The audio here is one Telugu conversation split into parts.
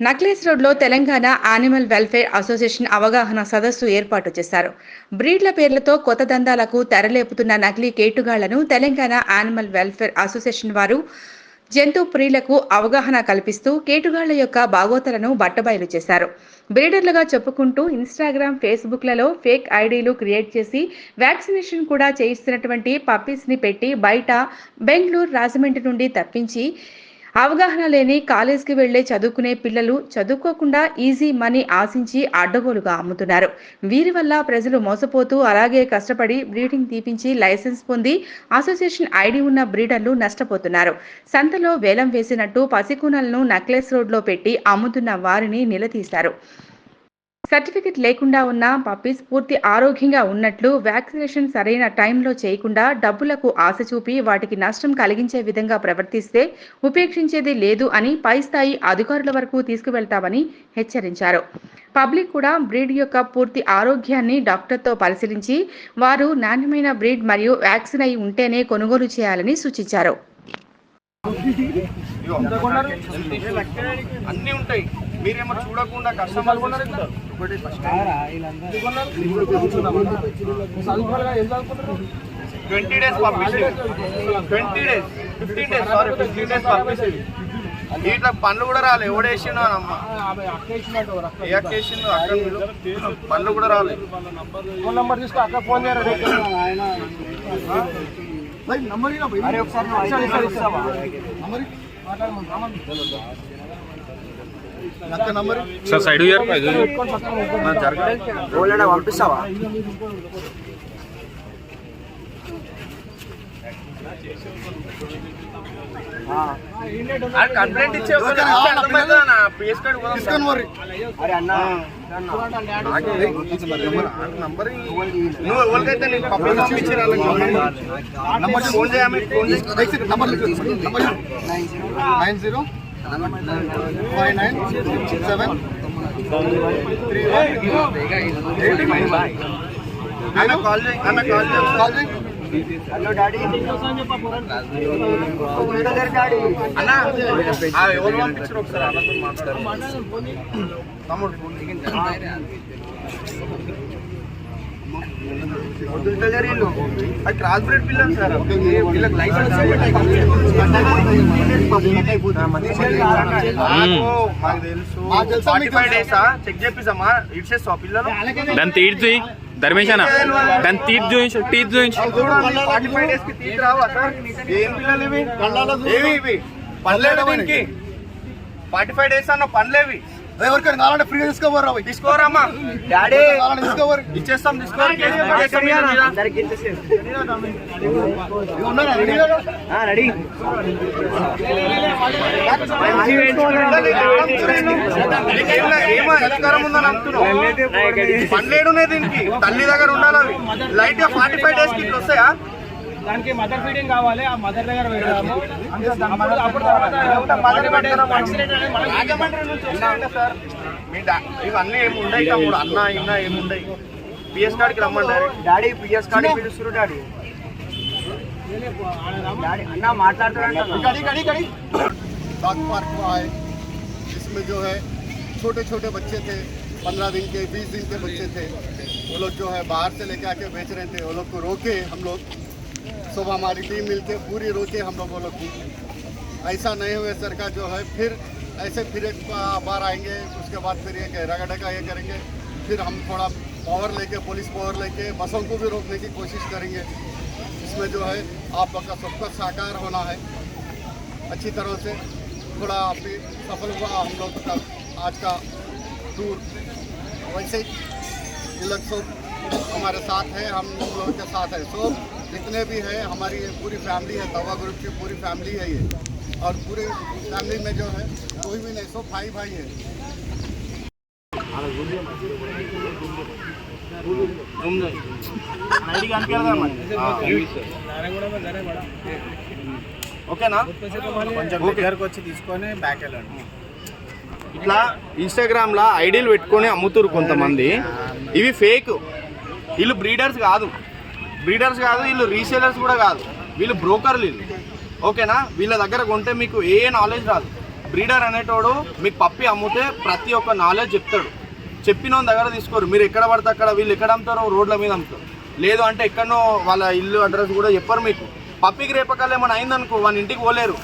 నక్లెస్ రోడ్లో తెలంగాణ యానిమల్ వెల్ఫేర్ అసోసియేషన్ అవగాహన సదస్సు ఏర్పాటు చేశారు. బ్రీడ్ల పేర్లతో కొత్త దందాలకు తెరలేపుతున్న నకిలీ కేటుగాళ్ళను తెలంగాణ యానిమల్ వెల్ఫేర్ అసోసియేషన్ వారు జంతు ప్రియులకు అవగాహన కల్పిస్తూ కేటుగాళ్ళ యొక్క బాగోతలను బట్టబయలు చేశారు. బ్రీడర్లుగా చెప్పుకుంటూ ఇన్స్టాగ్రామ్ ఫేస్బుక్లలో ఫేక్ ఐడీలు క్రియేట్ చేసి వ్యాక్సినేషన్ కూడా చేయిస్తున్నటువంటి పప్పీస్ని పెట్టి బయట బెంగళూరు రాజమండ్రి నుండి తప్పించి అవగాహన లేని కాలేజ్కి వెళ్ళే చదువుకునే పిల్లలు చదువుకోకుండా ఈజీ మనీ ఆశించి అడ్డగోలుగా అమ్ముతున్నారు. వీరి వల్ల ప్రజలు మోసపోతూ అలాగే కష్టపడి బ్రీడింగ్ తీపించి లైసెన్స్ పొంది అసోసియేషన్ ఐడి ఉన్న బ్రీడర్లు నష్టపోతున్నారు. సంతలో వేలం వేసినట్టు పసికూనలను నక్లెస్ రోడ్లో పెట్టి అమ్ముతున్న వారిని నిలదీశారు. సర్టిఫికెట్ లేకుండా ఉన్న పప్పీస్ పూర్తి ఆరోగ్యంగా ఉన్నట్లు వ్యాక్సినేషన్ సరైన టైంలో చేయకుండా డబ్బులకు ఆశ చూపి వాటికి నష్టం కలిగించే విధంగా ప్రవర్తిస్తే ఉపేక్షించేది లేదు అని పై స్థాయి అధికారుల వరకు తీసుకువెళ్తామని హెచ్చరించారు. పబ్లిక్ కూడా బ్రీడ్ యొక్క పూర్తి ఆరోగ్యాన్ని డాక్టర్తో పరిశీలించి వారు నాణ్యమైన బ్రీడ్ మరియు వ్యాక్సిన్ అయి ఉంటేనే కొనుగోలు చేయాలని సూచించారు. అన్నీ ఉంటాయి. మీరేమో చూడకుండా కస్టమర్ ట్వంటీ డేస్ పంపించేది twenty days fifteen days sorry fifteen days పంపించేది ఇట్లా పనులు కూడా రాలే ఎవడేసిండు అని అమ్మ. అక్కడ పనులు కూడా రాలేదు ఫోన్ నంబర్ తీసుకో అక్కడ ఫోన్ చేయరా ఒకసారి? సార్ సైడ్ పంపిస్తావా? కంప్లైంట్ ఇచ్చే పిఎస్ కార్డు పోదాం అరే అన్న నంబర్ నువ్వు ఎవరికైతే పంపించిన phone nine zero. Five nine seven three అన్న కాల్ చేయి అన్న కాల్ చేయి కాల్ చేయి హలో డాడీ డాడీ అన్న ఆ ఎవరు పంపించారు ఒకసారి అన్నతో మాట్లాడు తమ్ముడు ఫోన్ వదులుతలేరు వీళ్ళు అది క్రాస్ పిల్లలు సార్ వీళ్ళకి లైసెన్స్ మాకు తెలుసు ఫార్టీ ఫైవ్ డేసా చెక్ చేపిస్తామా ఇచ్చేస్తావా పిల్లలు దాన్ని తీర్చి చూయి ధర్మేష్ అన్న దాన్ని తీర్చి చూయించు ఫార్టీ ఫైవ్ డేస్కి తీసి రావా సార్ ఏం పిల్లలు ఇవి ఏవి ఇవి ఫార్టీ ఫైవ్ డేస్ అన్న పనులేవి ఎవరికైనా కావాలంటే తీసుకోరమ్మా డాడీ ఇచ్చేస్తాం పనిలేడునే దీనికి. తల్లి దగ్గర ఉండాలి లైట్గా ఫార్టీ ఫైవ్ డేస్కి వస్తాయా? దానికి మదర్ ఫీడింగ్ కావాలి ఆ మదర్ దగ్గర పెడదాము అప్పుడు అప్పుడు తర్వాత మదర్ vaccinate అనేది మనకి రాజమండ్రి నుంచి వస్తాయంటే సార్ మీ డా- ఇవన్నీ ఏమి ఉండయి తమ్ముడు అన్న ఇన్న ఏమి ఉండయి పిఎస్ కార్డ్కి రమ్మంటారు డాడీ పిఎస్ కార్డు పిలుస్తున్నారు డాడీ డాడీ అన్న మాట్లాడుతున్నాడు गाड़ी गाड़ी गाड़ी बाग पार्क को आए इसमें जो है छोटे छोटे बच्चे थे पंद्रह दिन के बीस दिन के बच्चे थे वो लोग जो है बाहर से लेके आके बेच रहे थे वो लोग को रोके हम लोग सुबह हमारी टीम मिलते पूरी रोके हम लोगों लोग ऐसा नहीं हुए सर का जो है, फिर ऐसे फिर एक बार आएँगे, उसके बाद फिर ये रगा का ये करेंगे। फिर हम थोड़ा पावर लेके पुलिस पावर लेके, बसों को भी रोकने की कोशिश करेंगे। इसमें जो है, आप लोग का सबका साकार होना है। अच्छी तरह से थोड़ा सफल हुआ हम लोग का आज का टूर वैसे ही सब हमारे साथ है हम उन लोगों के साथ है सब जितने भी है हमारी ये पूरी फैमिली है तवा ग्रुप की पूरी फैमिली है ये और पूरी फैमिली में जो है कोई भी नहीं सब भाई भाई है ఐడి కనిపించదా మరి ఓకేనా కొంచెం దగ్గరకు వచ్చి తీసుకొని బ్యాక్ వెళ్ళండి ఇట్లా ఇన్స్టాగ్రామ్ లా ఐడీలు పెట్టుకొని అమ్ముతురు కొంతమంది ఇవి ఫేక్ వీళ్ళు బ్రీడర్స్ కాదు. బ్రీడర్స్ కాదు వీళ్ళు రీసేలర్స్ కూడా కాదు. వీళ్ళు బ్రోకర్లు వీళ్ళు. ఓకేనా? వీళ్ళ దగ్గర కొంటే మీకు ఏ నాలెడ్జ్ రాదు. బ్రీడర్ అనేటోడు మీకు పప్పి అమ్ముతే ప్రతి ఒక్క నాలెడ్జ్ చెప్తాడు. చెప్పిన వాళ్ళ దగ్గర తీసుకోరు. మీరు ఎక్కడ పడితే అక్కడ వీళ్ళు ఎక్కడ అమ్ముతారో రోడ్ల మీద అమ్ముతారు. లేదు అంటే ఎక్కడనో వాళ్ళ ఇల్లు అడ్రస్ కూడా చెప్పరు మీకు. పప్పికి రేపకాలు ఏమైనా అయిందనుకో వాళ్ళ ఇంటికి పోలేరు.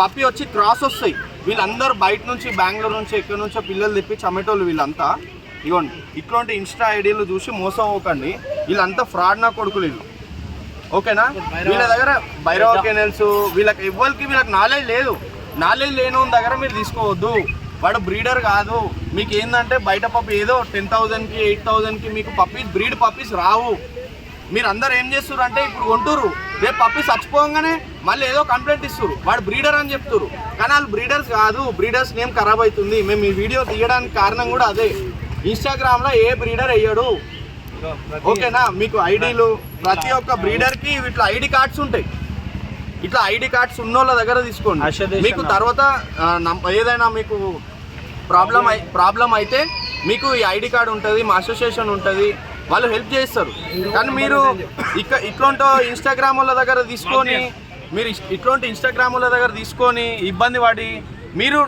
పప్పి వచ్చి క్రాస్ వస్తాయి. వీళ్ళందరూ బయట నుంచి బెంగళూరు నుంచి ఎక్కడి నుంచో పిల్లలు తెప్పి చమ్మేటోళ్ళు వీళ్ళంతా. ఇవ్వండి ఇట్లాంటి ఇన్స్టా ఐడీలు చూసి మోసం అవ్వకండి. వీళ్ళంతా ఫ్రాడ్ నా కొడుకులు వీళ్ళు. ఓకేనా? వీళ్ళ దగ్గర భైరవ కెనల్స్ వీళ్ళకి ఎవ్వరికి వీళ్ళకి నాలెడ్జ్ లేదు. నాలెడ్జ్ లేని దగ్గర మీరు తీసుకోవద్దు. వాడు బ్రీడర్ కాదు. మీకు ఏంటంటే బయట పప్పి ఏదో టెన్ థౌజండ్కి ఎయిట్ థౌజండ్కి మీకు పప్పీస్ బ్రీడ్ పప్పీస్ రావు. మీరు అందరు ఏం చేస్తారు అంటే ఇప్పుడు కొంటురు రేపు పప్పి చచ్చిపోగానే మళ్ళీ ఏదో కంప్లైంట్ ఇస్తారు వాడు బ్రీడర్ అని చెప్తారు కానీ వాళ్ళు బ్రీడర్స్ కాదు. బ్రీడర్స్ నేమ్ ఖరాబ్ అవుతుంది. మేము ఈ వీడియో తీయడానికి కారణం కూడా అదే. ఇన్స్టాగ్రామ్లో ఏ బ్రీడర్ వేయడు ఓకేనా? మీకు ఐడీలు ప్రతి ఒక్క బ్రీడర్కి ఇట్లా ఐడి కార్డ్స్ ఉంటాయి. ఇట్లా ఐడి కార్డ్స్ ఉన్న వాళ్ళ దగ్గర తీసుకోండి. మీకు తర్వాత ఏదైనా మీకు ప్రాబ్లం ప్రాబ్లం అయితే మీకు ఈ ఐడి కార్డ్ ఉంటుంది మా అసోసియేషన్ ఉంటుంది వాళ్ళు హెల్ప్ చేస్తారు. కానీ మీరు ఇక ఇట్లాంటి ఇన్స్టాగ్రామ్ వాళ్ళ దగ్గర తీసుకొని మీరు ఇట్లాంటి ఇన్స్టాగ్రామ్ వాళ్ళ దగ్గర తీసుకొని ఇబ్బంది పడి మీరు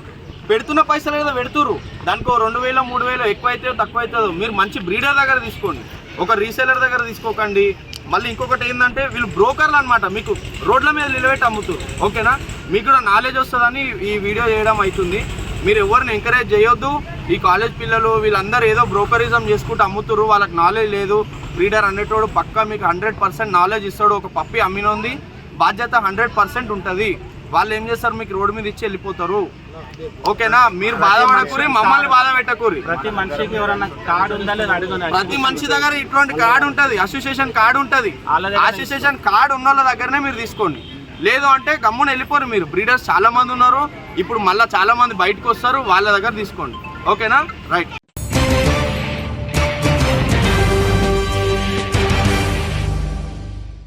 పెడుతున్న పైసలు ఏదో పెడుతురు దానికో రెండు వేలు మూడు వేలు ఎక్కువ అవుతుందో తక్కువ అవుతుందో మీరు మంచి బ్రీడర్ దగ్గర తీసుకోండి. ఒక రీసేలర్ దగ్గర తీసుకోకండి. మళ్ళీ ఇంకొకటి ఏంటంటే వీళ్ళు బ్రోకర్లు అనమాట మీకు రోడ్ల మీద నిలబెట్టి అమ్ముతారు ఓకేనా? మీకు కూడా నాలెడ్జ్ వస్తుందని ఈ వీడియో చేయడం అవుతుంది. మీరు ఎవరిని ఎంకరేజ్ చేయొద్దు. ఈ కాలేజ్ పిల్లలు వీళ్ళందరూ ఏదో బ్రోకరిజం చేసుకుంటూ అమ్ముతారు వాళ్ళకి నాలెడ్జ్ లేదు. బ్రీడర్ అనేటోడు పక్కా మీకు హండ్రెడ్ పర్సెంట్ నాలెడ్జ్ ఇస్తాడు. ఒక పప్పి అమ్మినోంది. బాధ్యత హండ్రెడ్ పర్సెంట్ ఉంటుంది. వాళ్ళు ఏం చేస్తారు? మీకు రోడ్డు మీద ఇచ్చి వెళ్ళిపోతారు. ఓకేనా? మీరు బాధపడకూరి మమ్మల్ని బాధ పెట్టకూరి. ప్రతి మనిషికి ఎవరన్నా కార్డు ఉందా లేదా ప్రతి మనిషి దగ్గర ఇటువంటి కార్డు ఉంటది. అసోసియేషన్ కార్డు ఉంటది. అసోసియేషన్ కార్డు ఉన్న వాళ్ళ దగ్గరనే మీరు తీసుకోండి. లేదు అంటే గమ్మున వెళ్ళిపోరు మీరు. బ్రీడర్స్ చాలా మంది ఉన్నారు. ఇప్పుడు మళ్ళీ చాలా మంది బయటకు వస్తారు. వాళ్ళ దగ్గర తీసుకోండి. ఓకేనా? రైట్